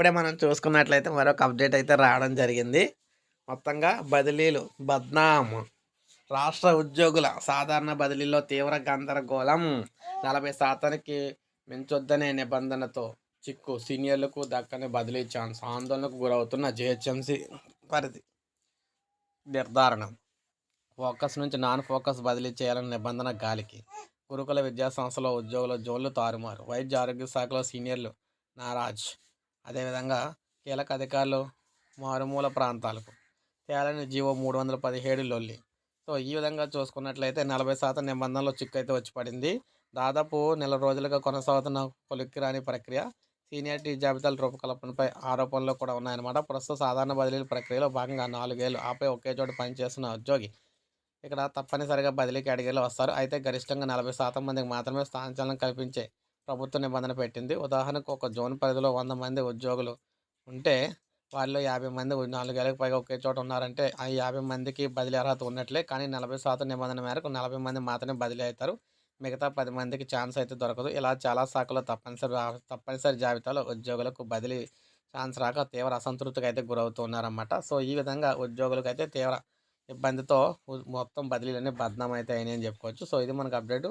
ఇప్పుడే మనం చూసుకున్నట్లయితే మరొక అప్డేట్ అయితే రావడం జరిగింది. మొత్తంగా బదిలీలు బద్నాం. రాష్ట్ర ఉద్యోగుల సాధారణ బదిలీలో తీవ్ర గందరగోళం. నలభై శాతానికి మించొద్దనే నిబంధనతో చిక్కు సీనియర్లకు దక్కని బదిలీ ఛాన్స్ ఆందోళనకు గురవుతున్న జిహెచ్ఎంసీ పరిధి నిర్ధారణ. ఫోకస్ నుంచి నాన్ ఫోకస్ బదిలీ చేయాలన్న నిబంధన గాలికి. గురుకుల విద్యా సంస్థలో ఉద్యోగుల జోన్లు తారుమారు. వైద్య ఆరోగ్య శాఖలో సీనియర్లు నారాజ్. అదేవిధంగా కీలక అధికారులు మారుమూల ప్రాంతాలకు తేలని జీవో మూడు వందల పదిహేడు లొల్లి. సో ఈ విధంగా చూసుకున్నట్లయితే నలభై శాతం నిబంధనలో చిక్కు అయితే వచ్చి పడింది. దాదాపు నెల రోజులుగా కొనసాగుతున్న కొలిక్కి రాని ప్రక్రియ సీనియారిటీ జాబితాల రూపకల్పనపై ఆరోపణలు కూడా ఉన్నాయన్నమాట. ప్రస్తుత సాధారణ బదిలీల ప్రక్రియలో భాగంగా నాలుగేళ్ళు ఆపై ఒకే చోట పనిచేస్తున్న ఉద్యోగి ఇక్కడ తప్పనిసరిగా బదిలీ కేటగిరీలో వస్తారు. అయితే గరిష్టంగా నలభై శాతం మందికి మాత్రమే స్థానచలనం కల్పించే ప్రభుత్వ నిబంధన పెట్టింది. ఉదాహరణకు ఒక జోన్ పరిధిలో వంద మంది ఉద్యోగులు ఉంటే వారిలో యాభై మంది నాలుగేళ్ళకి పైగా ఒకే చోట ఉన్నారంటే ఆ యాభై మందికి బదిలీ అర్హత ఉన్నట్లే. కానీ నలభై శాతం నిబంధన మేరకు నలభై మంది మాత్రమే బదిలీ అవుతారు. మిగతా పది మందికి ఛాన్స్ అయితే దొరకదు. ఇలా చాలా శాఖలో తప్పనిసరి తప్పనిసరి జాబితాలో ఉద్యోగులకు బదిలీ ఛాన్స్ రాక తీవ్ర అసంతృప్తికి అయితే గురవుతున్నారన్నమాట. సో ఈ విధంగా ఉద్యోగులకు అయితే తీవ్ర ఇబ్బందితో మొత్తం బదిలీలన్నీ బద్నాం అయితే అయినాయని చెప్పుకోవచ్చు. సో ఇది మనకు అప్డేటు.